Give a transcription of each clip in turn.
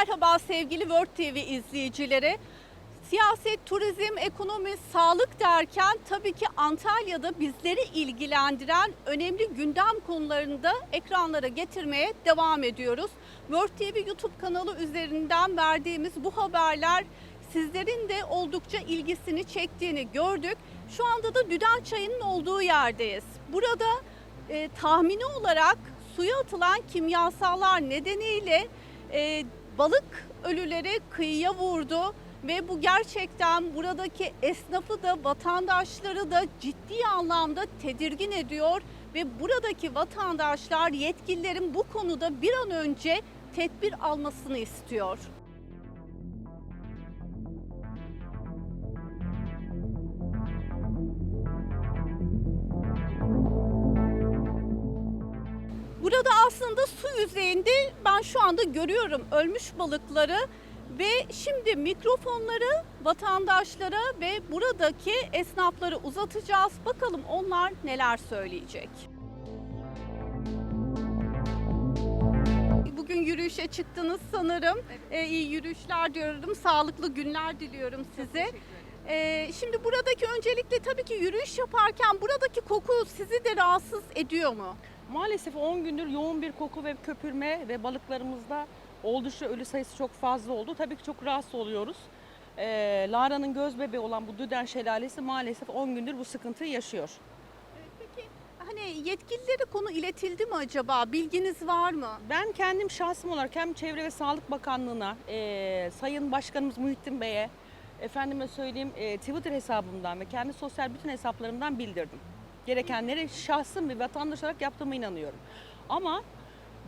Merhaba sevgili World TV izleyicileri. Siyaset, turizm, ekonomi, sağlık derken tabii ki Antalya'da bizleri ilgilendiren önemli gündem konularını da ekranlara getirmeye devam ediyoruz. World TV YouTube kanalı üzerinden verdiğimiz bu haberler sizlerin de oldukça ilgisini çektiğini gördük. Şu anda da Düden Çayı'nın olduğu yerdeyiz. Burada e, tahmini olarak suya atılan kimyasallar nedeniyle e, balık ölüleri kıyıya vurdu ve bu gerçekten buradaki esnafı da vatandaşları da ciddi anlamda tedirgin ediyor ve buradaki vatandaşlar yetkililerin bu konuda bir an önce tedbir almasını istiyor. Burada aslında su yüzeyinde ben şu anda görüyorum ölmüş balıkları ve şimdi mikrofonları vatandaşlara ve buradaki esnaflara uzatacağız. Bakalım onlar neler söyleyecek. Bugün yürüyüşe çıktınız sanırım. Ee, iyi yürüyüşler diyorum. Sağlıklı günler diliyorum size. Ee, şimdi buradaki öncelikle tabii ki yürüyüş yaparken buradaki koku sizi de rahatsız ediyor mu? Maalesef 10 gündür yoğun bir koku ve köpürme ve balıklarımızda oldukça ölü sayısı çok fazla oldu. Tabii ki çok rahatsız oluyoruz. Ee, Lara'nın göz bebeği olan bu Düden Şelalesi maalesef 10 gündür bu sıkıntıyı yaşıyor. Peki hani yetkililere konu iletildi mi acaba? Bilginiz var mı? Ben kendim şahsım olarak hem Çevre ve Sağlık Bakanlığı'na, e, Sayın Başkanımız Muhittin Bey'e, efendime söyleyeyim e, Twitter hesabımdan ve kendi sosyal bütün hesaplarımdan bildirdim. Gerekenleri şahsım bir vatandaş olarak yaptığıma inanıyorum. Ama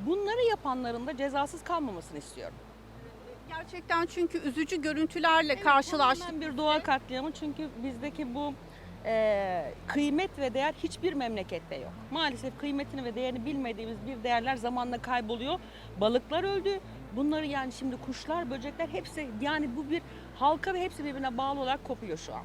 bunları yapanların da cezasız kalmamasını istiyorum. Gerçekten çünkü üzücü görüntülerle Evet, karşılaştık. bir doğa katliamı çünkü bizdeki bu e, kıymet ve değer hiçbir memlekette yok. Maalesef kıymetini ve değerini bilmediğimiz bir değerler zamanla kayboluyor. Balıklar öldü. Bunları yani şimdi kuşlar, böcekler hepsi yani bu bir halka ve hepsi birbirine bağlı olarak kopuyor şu an.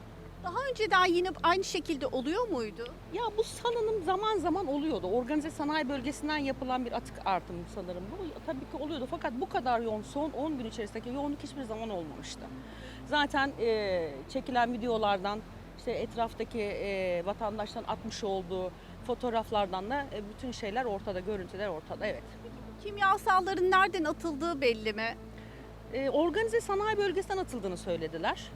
Daha önceden yine aynı şekilde oluyor muydu? Ya bu sanırım zaman zaman oluyordu. Organize sanayi bölgesinden yapılan bir atık artımı sanırım. Bu tabii ki oluyordu fakat bu kadar yoğun son 10 gün içerisindeki yoğunluk hiçbir zaman olmamıştı. Zaten e, çekilen videolardan işte etraftaki e, vatandaşların atmış olduğu fotoğraflardan da e, bütün şeyler ortada, görüntüler ortada evet. Kimyasalların nereden atıldığı belli mi? E, organize sanayi bölgesinden atıldığını söylediler.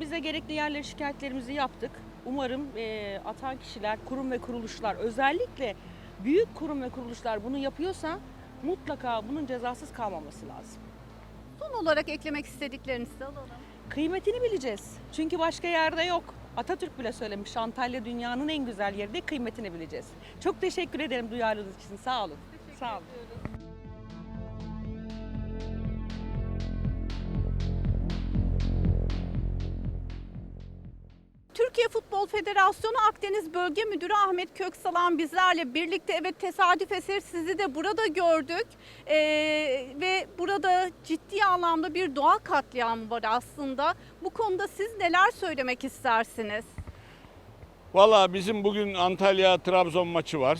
Biz de gerekli yerleri şikayetlerimizi yaptık. Umarım e, atan kişiler, kurum ve kuruluşlar özellikle büyük kurum ve kuruluşlar bunu yapıyorsa mutlaka bunun cezasız kalmaması lazım. Son olarak eklemek istediklerinizi alalım. Kıymetini bileceğiz. Çünkü başka yerde yok. Atatürk bile söylemiş Antalya dünyanın en güzel yeri de kıymetini bileceğiz. Çok teşekkür ederim duyarlılığınız için. Sağ olun. Sağ olun. Türkiye Futbol Federasyonu Akdeniz Bölge Müdürü Ahmet Köksalan bizlerle birlikte evet tesadüf eseri sizi de burada gördük Ee, ve burada ciddi anlamda bir doğa katliamı var aslında. Bu konuda siz neler söylemek istersiniz? Valla bizim bugün Antalya-Trabzon maçı var.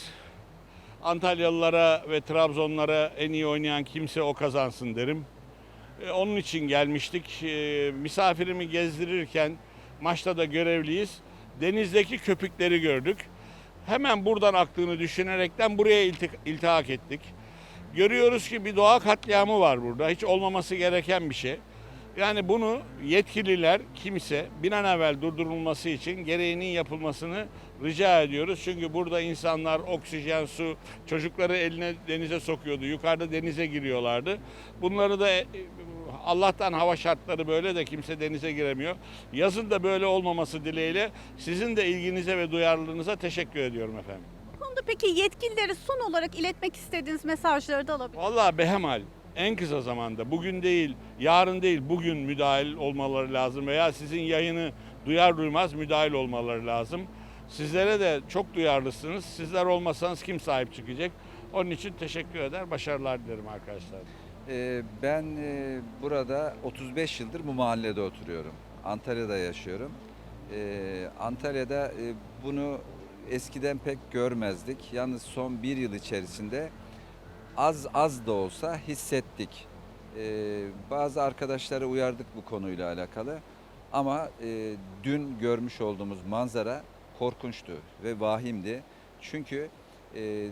Antalyalılara ve Trabzonlara en iyi oynayan kimse o kazansın derim. E, Onun için gelmiştik. E, Misafirimi gezdirirken maçta da görevliyiz. Denizdeki köpükleri gördük. Hemen buradan aktığını düşünerekten buraya ilti- iltihak ettik. Görüyoruz ki bir doğa katliamı var burada. Hiç olmaması gereken bir şey. Yani bunu yetkililer kimse evvel durdurulması için gereğinin yapılmasını rica ediyoruz. Çünkü burada insanlar oksijen, su, çocukları eline denize sokuyordu. Yukarıda denize giriyorlardı. Bunları da e, Allah'tan hava şartları böyle de kimse denize giremiyor. Yazın da böyle olmaması dileğiyle sizin de ilginize ve duyarlılığınıza teşekkür ediyorum efendim. Bu konuda peki yetkililere son olarak iletmek istediğiniz mesajları da alabilir Vallahi behemal en kısa zamanda bugün değil, yarın değil, bugün müdahil olmaları lazım veya sizin yayını duyar duymaz müdahil olmaları lazım. Sizlere de çok duyarlısınız. Sizler olmasanız kim sahip çıkacak? Onun için teşekkür eder, başarılar dilerim arkadaşlar. Ee, Ben e, burada 35 yıldır bu mahallede oturuyorum. Antalya'da yaşıyorum. Ee, Antalya'da e, bunu eskiden pek görmezdik. Yalnız son bir yıl içerisinde az az da olsa hissettik. Ee, bazı arkadaşları uyardık bu konuyla alakalı. Ama e, dün görmüş olduğumuz manzara korkunçtu ve vahimdi. Çünkü e,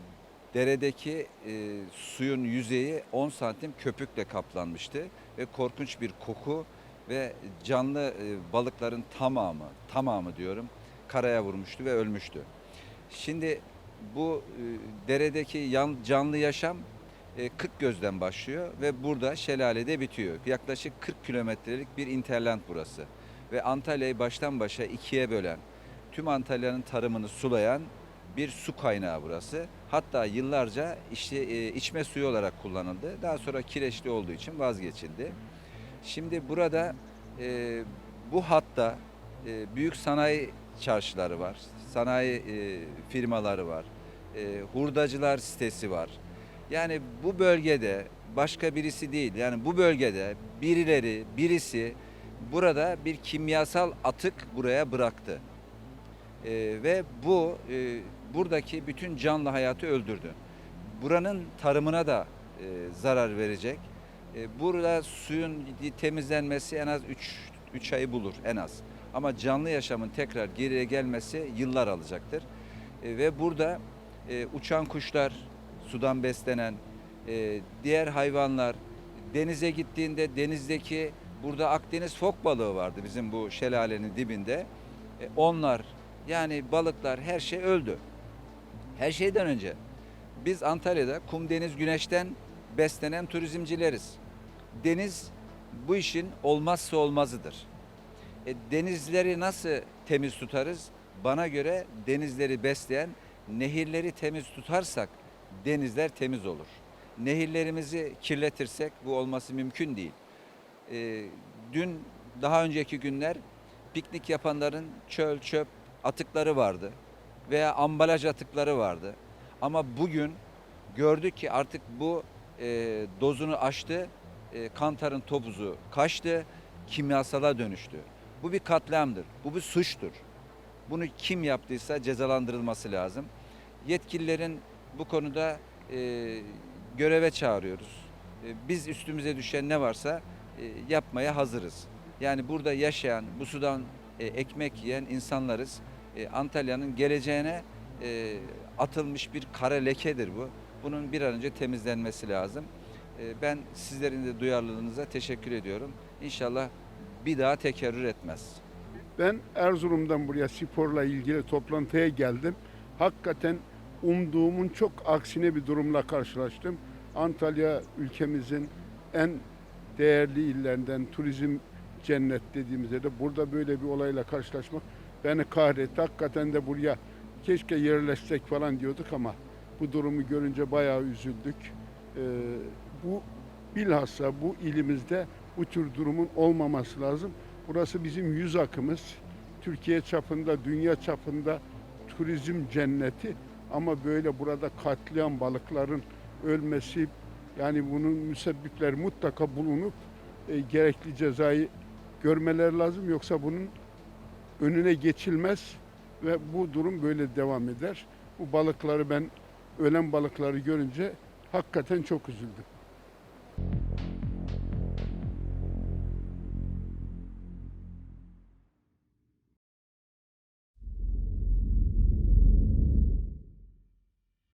deredeki e, suyun yüzeyi 10 santim köpükle kaplanmıştı ve korkunç bir koku ve canlı e, balıkların tamamı, tamamı diyorum karaya vurmuştu ve ölmüştü. Şimdi bu e, deredeki yan, canlı yaşam e, 40 gözden başlıyor ve burada şelalede bitiyor. Yaklaşık 40 kilometrelik bir interland burası. Ve Antalya'yı baştan başa ikiye bölen, tüm Antalya'nın tarımını sulayan bir su kaynağı burası. Hatta yıllarca işte, e, içme suyu olarak kullanıldı. Daha sonra kireçli olduğu için vazgeçildi. Şimdi burada e, bu hatta e, büyük sanayi çarşıları var, sanayi e, firmaları var, e, hurdacılar sitesi var. Yani bu bölgede başka birisi değil, yani bu bölgede birileri, birisi burada bir kimyasal atık buraya bıraktı. E, ve bu e, buradaki bütün canlı hayatı öldürdü. Buranın tarımına da e, zarar verecek. E, burada suyun temizlenmesi en az 3 3 ayı bulur en az. Ama canlı yaşamın tekrar geriye gelmesi yıllar alacaktır. E, ve burada e, uçan kuşlar, sudan beslenen e, diğer hayvanlar denize gittiğinde denizdeki burada Akdeniz fok balığı vardı bizim bu şelalenin dibinde. E, onlar yani balıklar her şey öldü. Her şeyden önce biz Antalya'da kum deniz güneşten beslenen turizmcileriz. Deniz bu işin olmazsa olmazıdır. E, denizleri nasıl temiz tutarız? Bana göre denizleri besleyen nehirleri temiz tutarsak denizler temiz olur. Nehirlerimizi kirletirsek bu olması mümkün değil. E, dün daha önceki günler piknik yapanların çöl çöp atıkları vardı veya ambalaj atıkları vardı. Ama bugün gördük ki artık bu e, dozunu aştı, e, kantarın topuzu kaçtı, kimyasala dönüştü. Bu bir katliamdır, bu bir suçtur. Bunu kim yaptıysa cezalandırılması lazım. Yetkililerin bu konuda e, göreve çağırıyoruz. E, biz üstümüze düşen ne varsa e, yapmaya hazırız. Yani burada yaşayan, bu sudan e, ekmek yiyen insanlarız. E, Antalya'nın geleceğine e, atılmış bir kara lekedir bu. Bunun bir an önce temizlenmesi lazım. E, ben sizlerin de duyarlılığınıza teşekkür ediyorum. İnşallah bir daha tekerrür etmez. Ben Erzurum'dan buraya sporla ilgili toplantıya geldim. Hakikaten umduğumun çok aksine bir durumla karşılaştım. Antalya ülkemizin en değerli illerinden turizm cennet dediğimizde de burada böyle bir olayla karşılaşmak beni kahretti. Hakikaten de buraya keşke yerleşsek falan diyorduk ama bu durumu görünce bayağı üzüldük. Ee, bu bilhassa bu ilimizde bu tür durumun olmaması lazım. Burası bizim yüz akımız. Türkiye çapında, dünya çapında turizm cenneti ama böyle burada katliam balıkların ölmesi yani bunun müsebbipleri mutlaka bulunup e, gerekli cezayı görmeler lazım yoksa bunun önüne geçilmez ve bu durum böyle devam eder. Bu balıkları ben ölen balıkları görünce hakikaten çok üzüldüm.